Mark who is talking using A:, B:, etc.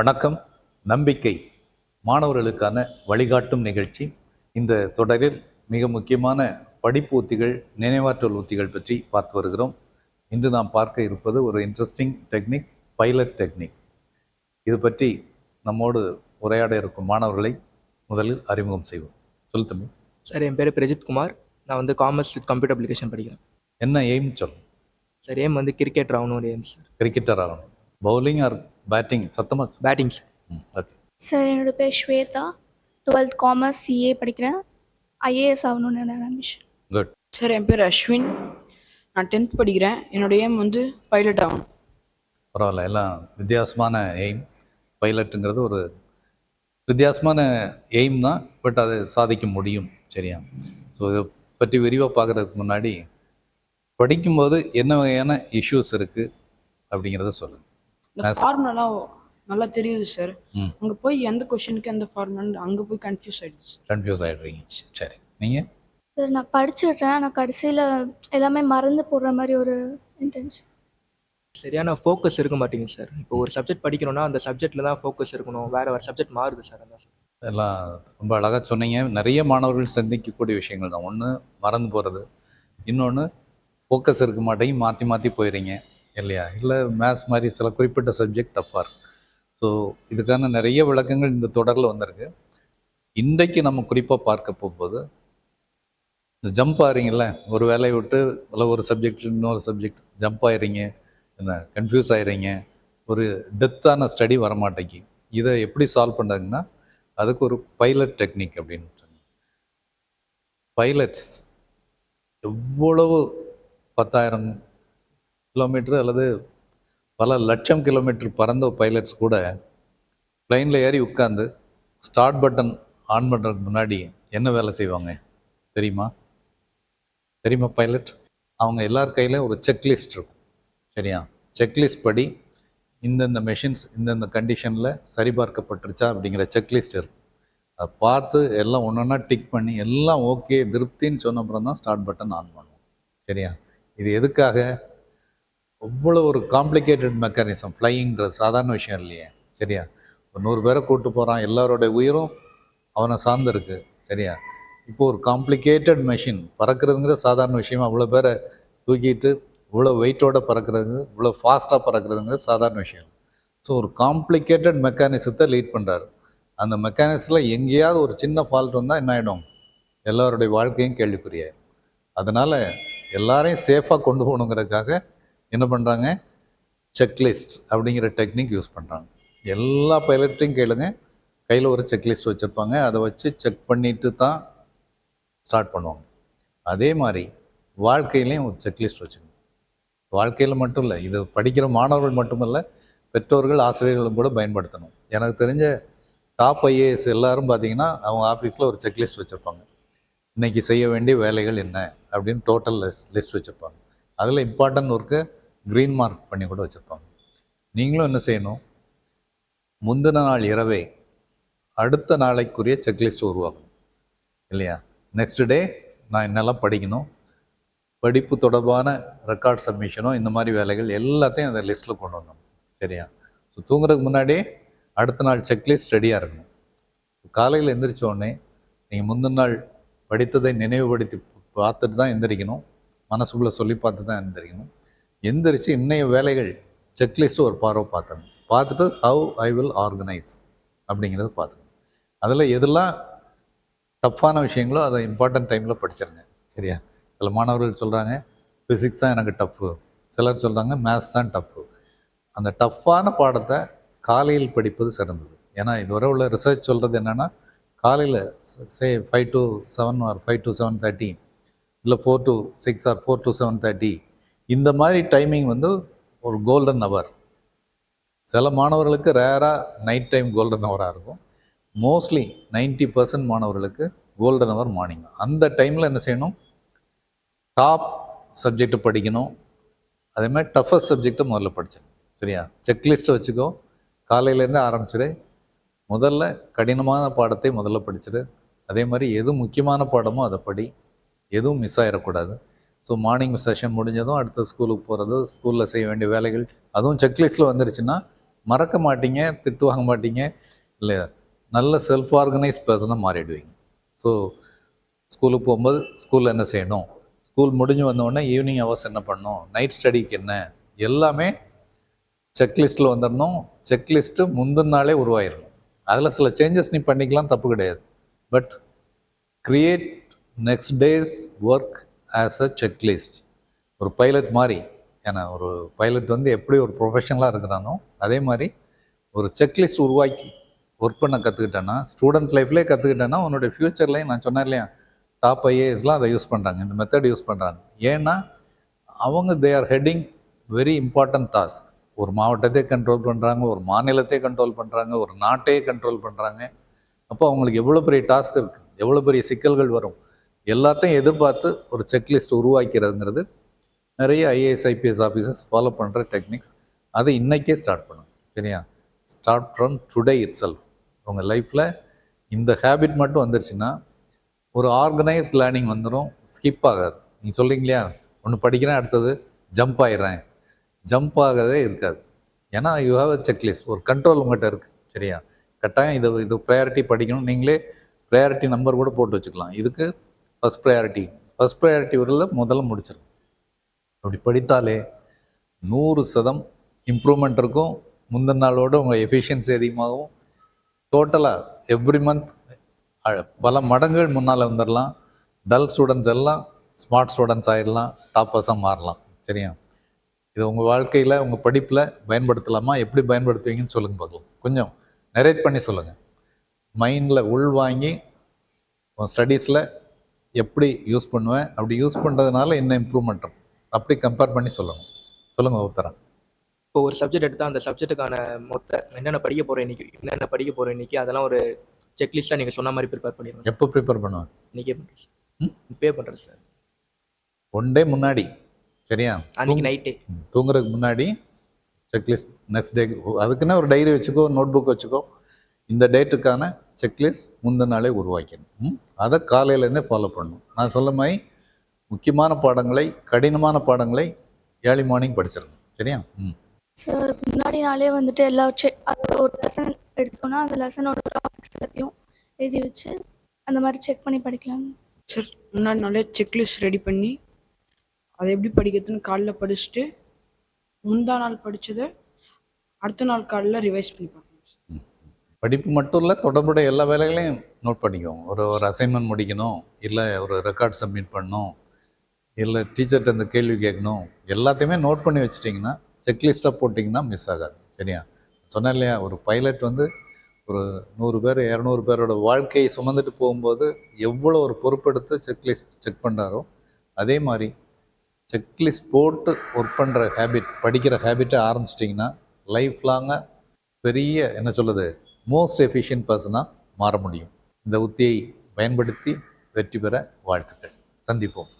A: வணக்கம். நம்பிக்கை மாணவர்களுக்கான வழிகாட்டும் நிகழ்ச்சி. இந்த தொடரில் மிக முக்கியமான படிப்பு உத்திகள் நினைவாற்றல் உத்திகள் பற்றி பார்த்து வருகிறோம். இன்று நாம் பார்க்க இருப்பது ஒரு இன்ட்ரெஸ்டிங் டெக்னிக் பைலட் டெக்னிக் இது பற்றி நம்மோடு உரையாட இருக்கும் மாணவர்களை முதலில் அறிமுகம் செய்வோம். சொல் தம்பி.
B: சார் என் பேர் பிரஜித் குமார். நான் வந்து காமர்ஸ் வித் கம்ப்யூட்டர் அப்ளிகேஷன் படிக்கிறேன்.
A: என்ன எய்ம் சொல்
B: சார் ஏம் வந்து கிரிக்கெட் ஆகணும் ஒரு ஏம் சார்.
A: கிரிக்கெட்டர் ஆகணும். பவுலிங் ஆர் பேட்டிங் சத்தமாக.
B: பேட்டிங்
A: ஓகே
C: சார் என்னோட பேர் ஸ்வேதா. டுவெல்த் காமர்ஸ் சிஏ படிக்கிறேன். ஐஏஎஸ் ஆகணும்னு என்னோட ஆம்பிஷன்
A: குட்
D: சார் என் பேர் அஸ்வின். நான் டென்த் படிக்கிறேன். என்னோட ஏம் வந்து பைலட் ஆகணும்.
A: பரவாயில்ல எல்லாம் வித்தியாசமான எய்ம் பைலட்டுங்கிறது ஒரு வித்தியாசமான எய்ம் தான் பட் அதை சாதிக்க முடியும் சரியா? ஸோ இதை பற்றி விரிவாக பார்க்குறதுக்கு முன்னாடி படிக்கும்போது என்ன வகையான இஷ்யூஸ் இருக்குது அப்படிங்கிறத சொல்லுங்கள்
D: இந்த ஃபார்முலாலாம் நல்லா தெரியுது சார்
A: ம்.
D: அங்கே போய் எந்த கொஷனுக்கு எந்த ஃபார்முலா அங்கே போய் கன்ஃபியூஸ் ஆயிடுது சார்
A: கன்ஃபியூஸ் ஆகிடுறீங்க சரி. நீங்கள்
C: சார் நான் படிச்சிடுறேன். ஆனால் கடைசியில் எல்லாமே மறந்து போடுற மாதிரி ஒரு இன்டென்ஷன்
B: சரியான ஃபோக்கஸ் இருக்க மாட்டேங்குது சார் இப்போ ஒரு சப்ஜெக்ட் படிக்கணும்னா அந்த சப்ஜெக்ட்டில் தான் ஃபோக்கஸ் இருக்கணும். வேற வேறு சப்ஜெக்ட் மாறுது சார் அதான் சார்
A: எல்லாம் ரொம்ப அழகாக சொன்னீங்க. நிறைய மாணவர்கள் சந்திக்கக்கூடிய விஷயங்கள் தான். ஒன்று மறந்து போகிறது இன்னொன்று ஃபோக்கஸ் இருக்க மாட்டேங்க மாற்றி மாற்றி போயிடுறீங்க. இல்லையா? இல்லை மேத்ஸ் மாதிரி சில குறிப்பிட்ட சப்ஜெக்ட் டஃப்பாக இருக்கு ஸோ இதுக்கான நிறைய விளக்கங்கள் இந்த தொடரில் வந்திருக்கு. இன்றைக்கு நம்ம குறிப்பாக பார்க்க போகும்போது இந்த ஜம்ப் ஆகிறீங்கள ஒரு வேலையை விட்டு இல்லை ஒரு சப்ஜெக்ட் இன்னொரு சப்ஜெக்ட் ஜம்ப் ஆயிடுறீங்க என்ன கன்ஃபியூஸ் ஆயிடுறீங்க ஒரு டெத்தான ஸ்டடி வரமாட்டேங்கி இதை எப்படி சால்வ் பண்ணுறாங்கன்னா அதுக்கு ஒரு பைலட் டெக்னிக் அப்படின்னு சொன்னாங்க. பைலட்ஸ் எவ்வளவு பத்தாயிரம் கிலோமீட்டர் அல்லது பல லட்சம் கிலோமீட்டர் பறந்த பைலட்ஸ் கூட பிளைனில் ஏறி உட்காந்து ஸ்டார்ட் பட்டன் ஆன் பண்ணுறதுக்கு முன்னாடி என்ன வேலை செய்வாங்க? தெரியுமா? தெரியுமா பைலட் அவங்க எல்லார் கையிலையும் ஒரு செக்லிஸ்ட் இருக்கும். சரியா? செக்லிஸ்ட் படி இந்தந்த மெஷின்ஸ் இந்தந்த கண்டிஷனில் சரிபார்க்கப்பட்டுருச்சா அப்படிங்கிற செக்லிஸ்ட் இருக்கும். அதை பார்த்து எல்லாம் ஒன்றா டிக் பண்ணி எல்லாம் ஓகே திருப்தின்னு சொன்ன அப்புறம் தான் ஸ்டார்ட் பட்டன் ஆன் பண்ணுவோம். சரியா? இது எதுக்காக? அவ்வளோ ஒரு காம்ப்ளிகேட்டட் மெக்கானிசம் ஃப்ளைங்கிறது சாதாரண விஷயம் இல்லையே. சரியா? ஒரு நூறு பேரை கூப்பிட்டு போகிறான் எல்லாரோடைய உயிரும் அவனை சார்ந்திருக்கு. சரியா? இப்போ ஒரு காம்ப்ளிகேட்டட் மெஷின் பறக்கிறதுங்கிற சாதாரண விஷயம் அவ்வளோ பேரை தூக்கிட்டு இவ்வளோ வெயிட்டோட பறக்கிறது இவ்வளோ ஃபாஸ்ட்டாக பறக்கிறதுங்கிறது சாதாரண விஷயம் ஸோ ஒரு காம்ப்ளிகேட்டட் மெக்கானிசத்தை லீட் பண்ணுறாரு அந்த மெக்கானிசத்தில் எங்கேயாவது ஒரு சின்ன ஃபால்ட் வந்தால் என்ன ஆகிடும் எல்லாருடைய வாழ்க்கையும் கேள்விக்குறியாயிரும். அதனால் எல்லாரையும் சேஃபாக கொண்டு போகணுங்கிறதுக்காக என்ன பண்ணுறாங்க செக்லிஸ்ட் அப்படிங்கிற டெக்னிக் யூஸ் பண்ணுறாங்க எல்லா பைலட்டையும் கேளுங்க. கையில் ஒரு செக்லிஸ்ட் வச்சுருப்பாங்க. அதை வச்சு செக் பண்ணிட்டு தான் ஸ்டார்ட் பண்ணுவாங்க. அதே மாதிரி வாழ்க்கையிலையும் ஒரு செக்லிஸ்ட் வச்சுக்கணும். வாழ்க்கையில் மட்டும் இல்லை இது படிக்கிற மாணவர்கள் மட்டுமல்ல பெற்றோர்கள் ஆசிரியர்களும் கூட பயன்படுத்தணும். எனக்கு தெரிஞ்ச டாப் ஐஏஎஸ் எல்லாரும் பார்த்தீங்கன்னா அவங்க ஆஃபீஸில் ஒரு செக்லிஸ்ட் வச்சுருப்பாங்க. இன்னைக்கு செய்ய வேண்டிய வேலைகள் என்ன? அப்படின்னு டோட்டல் லிஸ்ட் லிஸ்ட் வச்சுருப்பாங்க. அதில் இம்பார்ட்டன்ட் ஒர்க்கு க்ரீன் மார்க் பண்ணி கூட வச்சுருப்பாங்க. நீங்களும் என்ன செய்யணும்? முந்தின நாள் இரவே அடுத்த நாளைக்குரிய செக்லிஸ்ட் உருவாகும் இல்லையா? நெக்ஸ்ட் டே நான் என்னெல்லாம் படிக்கணும்? படிப்பு தொடர்பான ரெக்கார்ட் சப்மிஷனோ இந்த மாதிரி வேலைகள் எல்லாத்தையும் அந்த லிஸ்ட்டில் கொண்டு வந்தோம் சரியா? ஸோ தூங்குறதுக்கு முன்னாடி அடுத்த நாள் செக்லிஸ்ட் ரெடியாக இருக்கணும். காலையில் எந்திரிச்ச உடனே நீங்கள் முந்தின நாள் படித்ததை நினைவுபடுத்தி பார்த்துட்டு தான் எந்திரிக்கணும். மனசுக்குள்ளே சொல்லி பார்த்து தான் எந்திரிக்கணும். எந்திரிச்சு இன்னைய வேலைகள் செக்லிஸ்ட்டு ஒரு பார்வை பார்த்தேன். பார்த்துட்டு ஹவு ஐ வில் ஆர்கனைஸ் அப்படிங்கிறத பார்த்தேன். அதில் எதெல்லாம் டஃப்பான விஷயங்களோ அதை இம்பார்ட்டன்ட் டைமில் படிச்சிருங்க சரியா? சில மாணவர்கள் சொல்கிறாங்க ஃபிசிக்ஸ் தான் எனக்கு டஃப்பு சிலர் சொல்கிறாங்க மேத்ஸ் தான் டஃப்பு அந்த டஃப்பான பாடத்தை காலையில் படிப்பது சிறந்தது. ஏன்னா இதுவரை உள்ள ரிசர்ச் சொல்கிறது என்னென்னா காலையில் say five to seven or five to seven thirty இல்லை four to six or four to seven thirty இந்த மாதிரி டைமிங் வந்து ஒரு கோல்டன் அவர் சில மாணவர்களுக்கு ரேராக நைட் டைம் கோல்டன் ஹவராக இருக்கும். மோஸ்ட்லி 90% பர்சன்ட் மாணவர்களுக்கு கோல்டன் ஹவர் மார்னிங் அந்த டைமில் என்ன செய்யணும்? டாப் சப்ஜெக்ட் படிக்கணும். அதே மாதிரி டஃபஸ்ட் சப்ஜெக்டை முதல்ல படித்தேன் சரியா? செக்லிஸ்ட்டை வச்சுக்கோ. காலையிலேருந்து ஆரம்பிச்சிடு முதல்ல கடினமான பாடத்தை முதல்ல படிச்சிடு அதே மாதிரி எது முக்கியமான பாடமோ அதை படி. எதுவும் மிஸ் ஆகிடக்கூடாது ஸோ மார்னிங் செஷன் முடிஞ்சதும் அடுத்த ஸ்கூலுக்கு போகிறது ஸ்கூலில் செய்ய வேண்டிய வேலைகள் அதுவும் செக்லிஸ்ட்டில் வந்துருச்சுன்னா மறக்க மாட்டீங்க திட்டு வாங்க மாட்டீங்க இல்லை நல்ல செல்ஃப் ஆர்கனைஸ் பர்சனாக மாறிடுவீங்க. ஸோ ஸ்கூலுக்கு போகும்போது ஸ்கூலில் என்ன செய்யணும்? ஸ்கூல் முடிஞ்சு வந்தோடனே ஈவினிங் ஹவர்ஸ் என்ன பண்ணணும்? நைட் ஸ்டடிக்கு என்ன? எல்லாமே செக்லிஸ்ட்டில் வந்துடணும். செக்லிஸ்ட்டு முந்தின நாளே உருவாயிடணும் அதில் சில சேஞ்சஸ் நீ பண்ணிக்கலாம் தப்பு கிடையாது. But create next days work as a checklist ஒரு பைலட் மாதிரி ஏன்னா ஒரு பைலட் வந்து எப்படி ஒரு ப்ரொஃபஷனலாக இருக்கிறானோ அதே மாதிரி ஒரு செக்லிஸ்ட் உருவாக்கி ஒர்க் பண்ண கற்றுக்கிட்டேன்னா ஸ்டூடெண்ட் லைஃப்லேயே கற்றுக்கிட்டேன்னா உன்னோடய ஃப்யூச்சர்லேயும் நான் சொன்னேன் இல்லையா டாப் ஐஏஎஸ்லாம் அதை யூஸ் பண்ணுறாங்க இந்த மெத்தட் யூஸ் பண்ணுறாங்க ஏன்னா அவங்க they are heading very important task ஒரு மாவட்டத்தை கண்ட்ரோல் பண்ணுறாங்க ஒரு மாநிலத்தை கண்ட்ரோல் பண்ணுறாங்க ஒரு நாட்டையே கண்ட்ரோல் பண்ணுறாங்க அப்போ அவங்களுக்கு எவ்வளோ பெரிய டாஸ்க் இருக்குது எவ்வளோ பெரிய சிக்கல்கள் வரும் எல்லாத்தையும் எதிர்பார்த்து ஒரு செக்லிஸ்ட் உருவாக்கிறதுங்கிறது நிறைய ஐஏஎஸ் ஐபிஎஸ் ஆஃபீஸர்ஸ் ஃபாலோ பண்ணுற டெக்னிக்ஸ் அதை இன்றைக்கே ஸ்டார்ட் பண்ணும் சரியா? Start from today itself உங்கள் லைஃப்பில் இந்த ஹேபிட் மட்டும் வந்துருச்சுன்னா ஒரு ஆர்கனைஸ்ட் லேர்னிங் வந்துடும் ஸ்கிப் ஆகாது. நீங்கள் சொல்கிறீங்களா ஒன்று படிக்கிறேன் அடுத்தது ஜம்ப் ஆயிடுறேன். ஜம்ப் ஆகவே இருக்காது. ஏன்னா யூ ஹாவ் அ செக்லிஸ்ட் ஒரு கண்ட்ரோல் உங்கள்கிட்ட இருக்குது சரியா? கட்டாயம் இது இது ப்ரையாரிட்டி படிக்கணும். நீங்களே ப்ரையாரிட்டி நம்பர் கூட போட்டு வச்சுக்கலாம். இதுக்கு ஃபஸ்ட் ப்ரையாரிட்டி ஃபஸ்ட் ப்ரையாரிட்டி வரல முதல்ல முடிச்சிடும் அப்படி படித்தாலே நூறு சதம் இம்ப்ரூவ்மெண்ட் இருக்கும். முந்தின நாளோட உங்கள் எஃபிஷியன்சி அதிகமாகும். டோட்டலாக எவ்ரி மந்த் பல மடங்குகள் முன்னால் வந்துடலாம் டல் ஸ்டூடெண்ட்ஸ் எல்லாம் ஸ்மார்ட் ஸ்டூடெண்ட்ஸ் ஆயிடலாம் டாப்பர்ஸாக மாறலாம். சரியா? இது உங்கள் வாழ்க்கையில் உங்கள் படிப்பில் பயன்படுத்தலாமா? எப்படி பயன்படுத்துவீங்கன்னு சொல்லுங்க பார்க்கலாம். கொஞ்சம் நரேட் பண்ணி சொல்லுங்கள் மைண்டில் உள் வாங்கி உன் ஸ்டடீஸில் எப்படி யூஸ் பண்ணுவேன் அப்படி யூஸ் பண்ணுறதுனால என்ன இம்ப்ரூவ்மெண்ட் அப்படி கம்பேர் பண்ணி சொல்லணும். சொல்லுங்கள் உத்தரா
B: இப்போ ஒரு சப்ஜெக்ட் எடுத்தால் அந்த சப்ஜெக்ட்டுக்கான மொத்த என்னென்ன படிக்க போகிறேன் இன்னைக்கு என்னென்ன படிக்க போகிறேன் இன்னைக்கு அதெல்லாம் ஒரு செக்லிஸ்ட்டாக நீங்கள் சொன்ன மாதிரி ப்ரிப்பேர் பண்ணிடுங்க சார்
A: எப்போ ப்ரிப்பேர் பண்ணுவேன்?
B: இன்னைக்கே பண்ணுறேன்? சார் பே பண்ணுறேன் சார்
A: ஒன் டே முன்னாடி சரியா?
B: அன்னைக்கு நைட்டே
A: தூங்குறதுக்கு முன்னாடி செக்லிஸ்ட் நெக்ஸ்ட் டே அதுக்குன்னு ஒரு டைரி வச்சுக்கோ நோட் புக் வச்சுக்கோ இந்த டேட்டுக்கான செக்லிஸ்ட் முந்தின நாளே உருவாக்கணும் ம், அதை காலையிலேருந்தே ஃபாலோ பண்ணணும் நான் சொல்ல மாதிரி முக்கியமான பாடங்களை கடினமான பாடங்களை ஏர்லி மார்னிங் படிச்சிடணும் சரியா? ம்.
C: சார் முன்னாடி நாளே வந்துட்டு எல்லா செக் அதோட ஒரு லெசன் எடுத்தோன்னா அந்த லெசனோட டாபிக்ஸ் எல்லாத்தையும் எழுதி வச்சு அந்த மாதிரி செக் பண்ணி படிக்கலாம்.
D: சார் முன்னாடி நாளே செக்லிஸ்ட் ரெடி பண்ணி அதை எப்படி படிக்கிறதுன்னு காலைல படிச்சுட்டு முந்தா நாள் படிச்சதை அடுத்த நாள் காலைல ரிவைஸ் பண்ணி பார்க்கணும் சார்
A: படிப்பு மட்டும் இல்லை தொடர்புடைய எல்லா வேலைகளையும் நோட் பண்ணிக்குவோம். ஒரு ஒரு அசைன்மெண்ட் முடிக்கணும் இல்லை ஒரு ரெக்கார்ட் சப்மிட் பண்ணணும் இல்லை டீச்சர்கிட்ட இந்த கேள்வி கேட்கணும் எல்லாத்தையுமே நோட் பண்ணி வச்சிட்டிங்கன்னா செக்லிஸ்ட்டாக போட்டிங்கன்னா மிஸ் ஆகாது சரியா? சொன்னேன் இல்லையா ஒரு பைலட் வந்து ஒரு நூறு பேர் இரநூறு பேரோட வாழ்க்கையை சுமந்துட்டு போகும்போது எவ்வளோ ஒரு பொறுப்பெடுத்து செக்லிஸ்ட் செக் பண்ணுறாரோ அதே மாதிரி செக்லிஸ்ட் போட்டு ஒர்க் பண்ணுற ஹேபிட் படிக்கிற ஹேபிட்டை ஆரம்பிச்சிட்டிங்கன்னா லைஃப் லாங்காக பெரிய என்ன சொல்லுது மோஸ்ட் எஃபிஷியன்ட் பர்சனாக மாற முடியும். இந்த உத்தியை பயன்படுத்தி வெற்றி பெற வாழ்த்துக்கள். சந்திப்போம்.